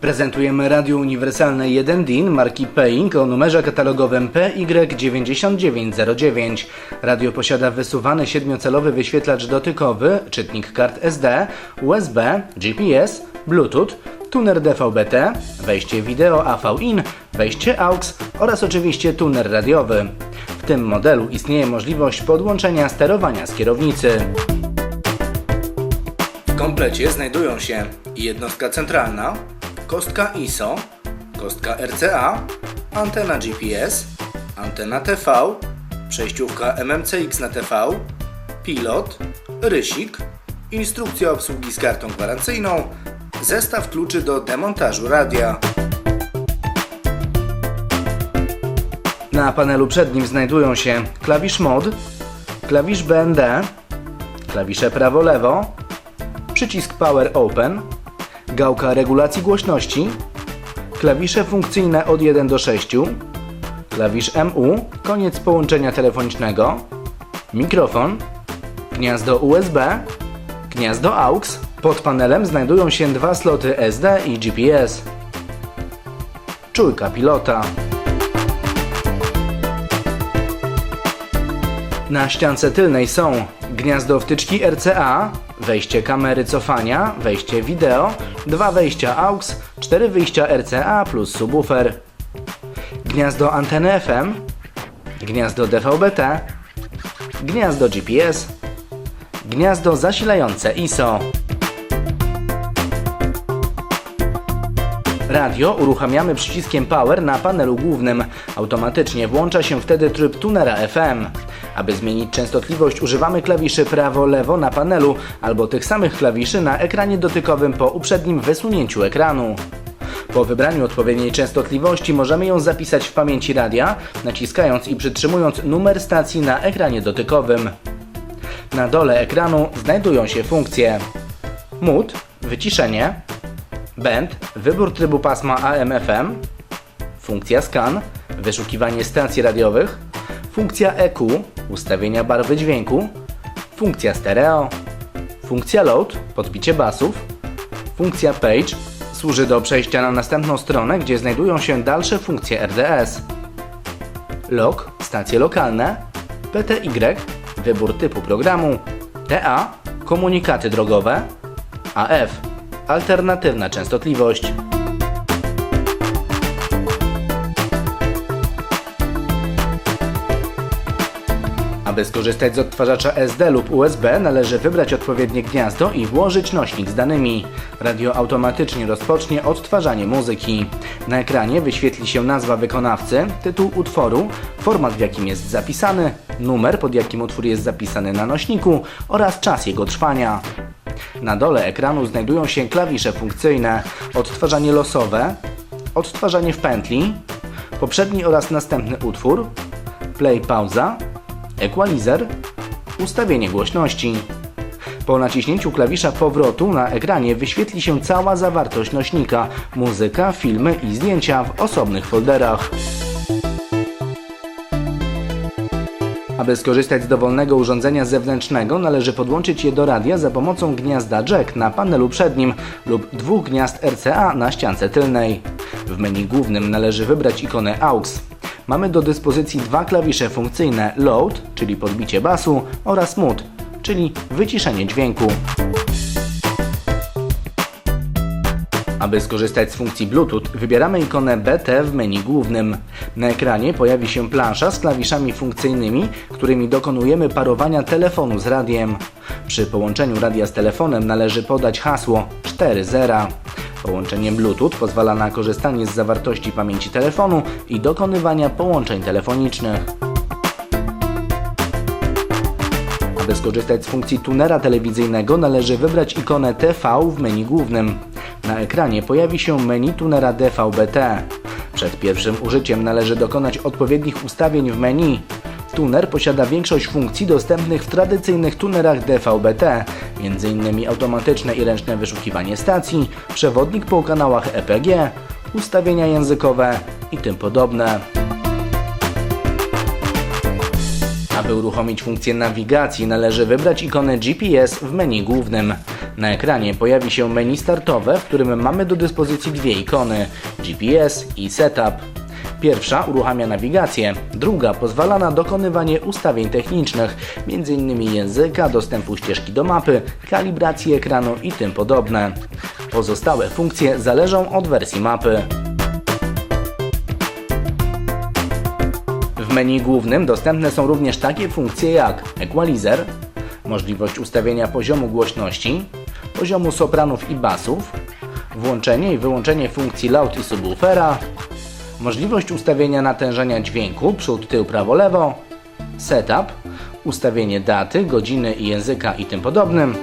Prezentujemy radio uniwersalne 1 DIN marki Paying o numerze katalogowym PY9909. Radio posiada wysuwany siedmiocelowy wyświetlacz dotykowy, czytnik kart SD, USB, GPS, Bluetooth, tuner DVB-T, wejście wideo AV-IN, wejście AUX oraz oczywiście tuner radiowy. W tym modelu istnieje możliwość podłączenia sterowania z kierownicy. W komplecie znajdują się jednostka centralna, kostka ISO, kostka RCA, antena GPS, antena TV, przejściówka MMCX na TV, pilot, rysik, instrukcja obsługi z kartą gwarancyjną, zestaw kluczy do demontażu radia. Na panelu przednim znajdują się klawisz MOD, klawisz BND, klawisze prawo-lewo, przycisk Power Open, gałka regulacji głośności, klawisze funkcyjne od 1 do 6, klawisz MU, koniec połączenia telefonicznego, mikrofon, gniazdo USB, gniazdo AUX. Pod panelem znajdują się dwa sloty SD i GPS. Czujka pilota. Na ściance tylnej są gniazdo wtyczki RCA, wejście kamery cofania, wejście wideo, dwa wejścia AUX, cztery wyjścia RCA plus subwoofer, gniazdo anteny FM, gniazdo DVB-T, gniazdo GPS, gniazdo zasilające ISO. Radio uruchamiamy przyciskiem Power na panelu głównym. Automatycznie włącza się wtedy tryb tunera FM. Aby zmienić częstotliwość używamy klawiszy prawo-lewo na panelu albo tych samych klawiszy na ekranie dotykowym po uprzednim wysunięciu ekranu. Po wybraniu odpowiedniej częstotliwości możemy ją zapisać w pamięci radia, naciskając i przytrzymując numer stacji na ekranie dotykowym. Na dole ekranu znajdują się funkcje Mute, wyciszenie, Band, wybór trybu pasma AM/FM, funkcja Scan, wyszukiwanie stacji radiowych, funkcja EQ, ustawienia barwy dźwięku, funkcja Stereo, funkcja Load, podbicie basów, funkcja Page, służy do przejścia na następną stronę, gdzie znajdują się dalsze funkcje RDS. Log, stacje lokalne, PTY, wybór typu programu, TA, komunikaty drogowe, AF, alternatywna częstotliwość. Aby skorzystać z odtwarzacza SD lub USB należy wybrać odpowiednie gniazdo i włożyć nośnik z danymi. Radio automatycznie rozpocznie odtwarzanie muzyki. Na ekranie wyświetli się nazwa wykonawcy, tytuł utworu, format w jakim jest zapisany, numer pod jakim utwór jest zapisany na nośniku oraz czas jego trwania. Na dole ekranu znajdują się klawisze funkcyjne, odtwarzanie losowe, odtwarzanie w pętli, poprzedni oraz następny utwór, play pauza, equalizer, ustawienie głośności. Po naciśnięciu klawisza powrotu na ekranie wyświetli się cała zawartość nośnika, muzyka, filmy i zdjęcia w osobnych folderach. Aby skorzystać z dowolnego urządzenia zewnętrznego, należy podłączyć je do radia za pomocą gniazda jack na panelu przednim lub dwóch gniazd RCA na ściance tylnej. W menu głównym należy wybrać ikonę AUX. Mamy do dyspozycji dwa klawisze funkcyjne Load, czyli podbicie basu, oraz Mute, czyli wyciszenie dźwięku. Aby skorzystać z funkcji Bluetooth, wybieramy ikonę BT w menu głównym. Na ekranie pojawi się plansza z klawiszami funkcyjnymi, którymi dokonujemy parowania telefonu z radiem. Przy połączeniu radia z telefonem należy podać hasło 4.0. Połączenie Bluetooth pozwala na korzystanie z zawartości pamięci telefonu i dokonywania połączeń telefonicznych. Aby skorzystać z funkcji tunera telewizyjnego należy wybrać ikonę TV w menu głównym. Na ekranie pojawi się menu tunera DVB-T. Przed pierwszym użyciem należy dokonać odpowiednich ustawień w menu. Tuner posiada większość funkcji dostępnych w tradycyjnych tunerach DVB-T, m.in. automatyczne i ręczne wyszukiwanie stacji, przewodnik po kanałach EPG, ustawienia językowe i tym podobne. Aby uruchomić funkcję nawigacji należy wybrać ikonę GPS w menu głównym. Na ekranie pojawi się menu startowe, w którym mamy do dyspozycji dwie ikony GPS i Setup. Pierwsza uruchamia nawigację, druga pozwala na dokonywanie ustawień technicznych, m.in. języka, dostępu ścieżki do mapy, kalibracji ekranu i tym podobne. Pozostałe funkcje zależą od wersji mapy. W menu głównym dostępne są również takie funkcje jak equalizer, możliwość ustawienia poziomu głośności, poziomu sopranów i basów, włączenie i wyłączenie funkcji loud i subwoofera, możliwość ustawienia natężenia dźwięku przód, tył, prawo, lewo, setup, ustawienie daty, godziny i języka i tym podobnym,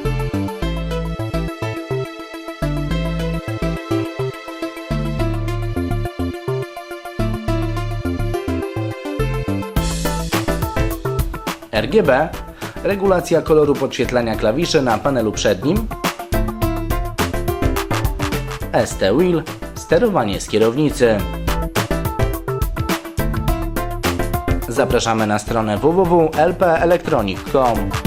RGB, regulacja koloru podświetlania klawiszy na panelu przednim, ST Wheel, sterowanie z kierownicy. Zapraszamy na stronę www.lpelectronic.com.